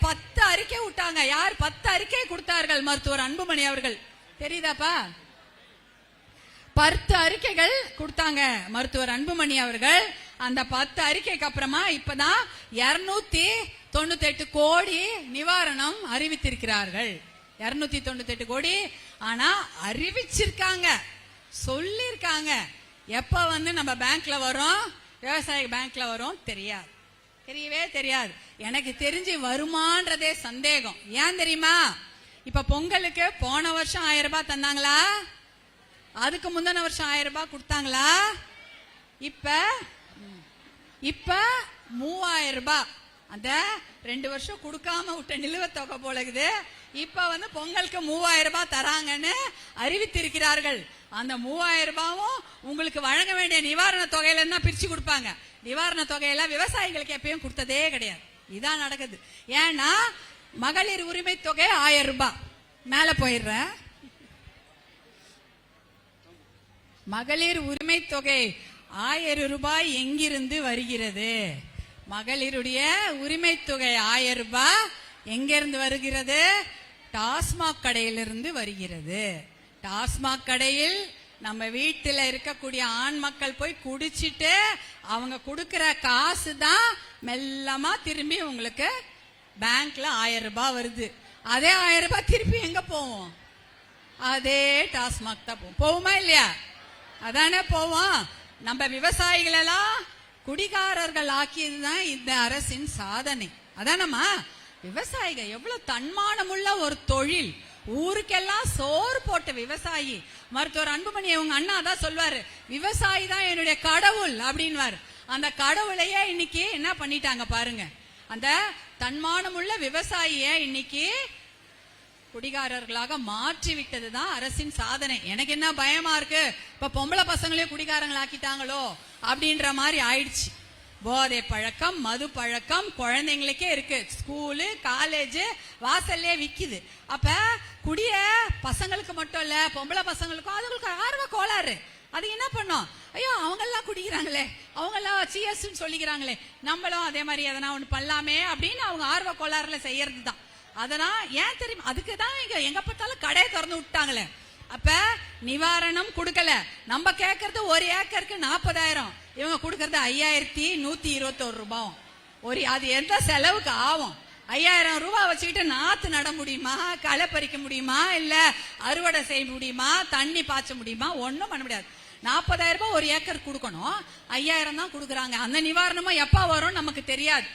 பத்து அறிக்கை விட்டாங்க. யார் பத்து அறிக்கை கொடுத்தார்கள் மருத்துவர் அன்புமணி அவர்கள்? தெரியுதாப்பா? பத்து அறிக்கைகள் கொடுத்தாங்க மருத்துவர் அன்புமணி அவர்கள். அந்த பத்து அறிக்கைக்கு அப்புறமா இப்பதான் இருநூத்தி தொண்ணூத்தி எட்டு கோடி நிவாரணம் அறிவித்திருக்கிறார்கள். இருநூத்தி தொண்ணூத்தி எட்டு கோடி. ஆனா அறிவிச்சிருக்காங்க. சொல்லிருக்காங்க. எப்ப வந்து நம்ம பேங்க்ல வரும் விவசாய பேங்க்ல வரும் தெரியாது. தெரியவே தெரியாது. எனக்கு தெரிஞ்சு வருமான்றதே சந்தேகம். ஏன் தெரியுமா? இப்ப பொங்கலுக்கு போன வருஷம் ஆயிரம் ரூபாய் தந்தாங்களா? அதுக்கு முந்தின வருஷம் ஆயிரம் ரூபாய் கொடுத்தாங்களா? இப்ப இப்ப மூவாயிரம் ரூபாய். அந்த ரெண்டு வருஷம் கொடுக்காம விட்ட நிலுவைத் தொகை போல இருக்குது. இப்ப வந்து பொங்கலுக்கு மூவாயிரம் ரூபாய் தராங்கன்னு அறிவித்திருக்கிறார்கள். அந்த மூவாயிரம் ரூபாவும் உங்களுக்கு வழங்க வேண்டிய நிவாரண தொகையில இருந்தா பிரிச்சு கொடுப்பாங்க. நிவாரண தொகையெல்லாம் விவசாயிகளுக்கு எப்பயும் கொடுத்ததே கிடையாது. இதான் நடக்குது. ஏன்னா மகளிர் உரிமை தொகை ஆயிரம் ரூபாய். மேல போயிடுறேன். மகளிர் உரிமை தொகை ஆயிரம் ரூபாய் எங்கிருந்து வருகிறது? மகளிருடைய உரிமை தொகை ஆயிரம் ரூபாய் எங்கிருந்து வருகிறது? டாஸ்மாக் கடையிலிருந்து வருகிறது. டாஸ்மாக் கடையில் நம்ம வீட்டில் இருக்கக்கூடிய ஆண் மக்கள் போய் குடிச்சிட்டு அவங்க கொடுக்கிற காசு தான் மெல்லமா திரும்பி உங்களுக்கு பேங்க்ல ஆயிரம் ரூபாய் வருது. அதே ஆயிரம் ரூபாய் திருப்பி எங்க போவோம்? அதே டாஸ்மாக் தான் போவோம். போவோமா இல்லையா? அதானே போவோம். நம்ம விவசாயிகளெல்லாம் குடிகாரர்கள் ஆக்கியதுதான் இந்த அரசின் சாதனை. அதானம்மா விவசாயிகள் எவ்வளவு தன்மானமுள்ள ஒரு தொழில். ஊருக்கெல்லாம் சோறு போட்ட விவசாயி. மருத்துவர் அன்புமணி அவங்க அண்ணா தான் சொல்வாரு விவசாயி தான் என்னுடைய கடவுள் அப்படின்வாரு அந்த கடவுளையே இன்னைக்கு என்ன பண்ணிட்டாங்க பாருங்க. அந்த தன்மானமுள்ள விவசாயிய இன்னைக்கு குடிகாரர்களாக மாற்றி விட்டதுதான் அரசின் சாதனை. எனக்கு என்ன பயமா இருக்கு? இப்ப பொம்பளை பசங்களையும் குடிகாரங்களாக்கிட்டாங்களோ? அப்படின்ற மாதிரி ஆயிடுச்சு. போதை பழக்கம் மது பழக்கம் குழந்தைங்களுக்கே இருக்கு. ஸ்கூலு காலேஜ் வாசல்லே விக்குது. அப்ப குடிய பசங்களுக்கு மட்டும் இல்ல பொம்பளை பசங்களுக்கும் அதுங்களுக்கு ஆர்வ கோளாறு. அது என்ன பண்ணும்? ஐயோ அவங்க எல்லாம் குடிக்கிறாங்களே. அவங்க எல்லாம் சிஎஸ்ன்னு சொல்லிக்கிறாங்களே. நம்மளும் அதே மாதிரி எதனா ஒண்ணு பண்ணலாமே அப்படின்னு அவங்க ஆர்வ கோளாறுல செய்யறது தான் அதனால் ஏன் தெரியும்? அதுக்கு தான் இங்கே எங்க பார்த்தாலும் கடையை திறந்து விட்டாங்களே. அப்ப நிவாரணம் கொடுக்கல. நம்ம கேட்கறது ஒரு ஏக்கருக்கு நாற்பதாயிரம் இவங்க கொடுக்கறது ஐயாயிரத்தி நூத்தி இருபத்தோரு ரூபாய் ஒரு அது எந்த செலவுக்கு ஆகும்? ஐயாயிரம் ரூபாய் வச்சுக்கிட்டு நாத்து நட முடியுமா? களை பறிக்க முடியுமா? இல்ல அறுவடை செய்ய முடியுமா? தண்ணி பாய்ச்ச முடியுமா? ஒன்றும் பண்ண முடியாது. நாற்பதாயிரம் ரூபாய் ஒரு ஏக்கர் கொடுக்கணும். ஐயாயிரம் தான் கொடுக்குறாங்க. அந்த நிவாரணமும் எப்ப வரும் நமக்கு தெரியாது.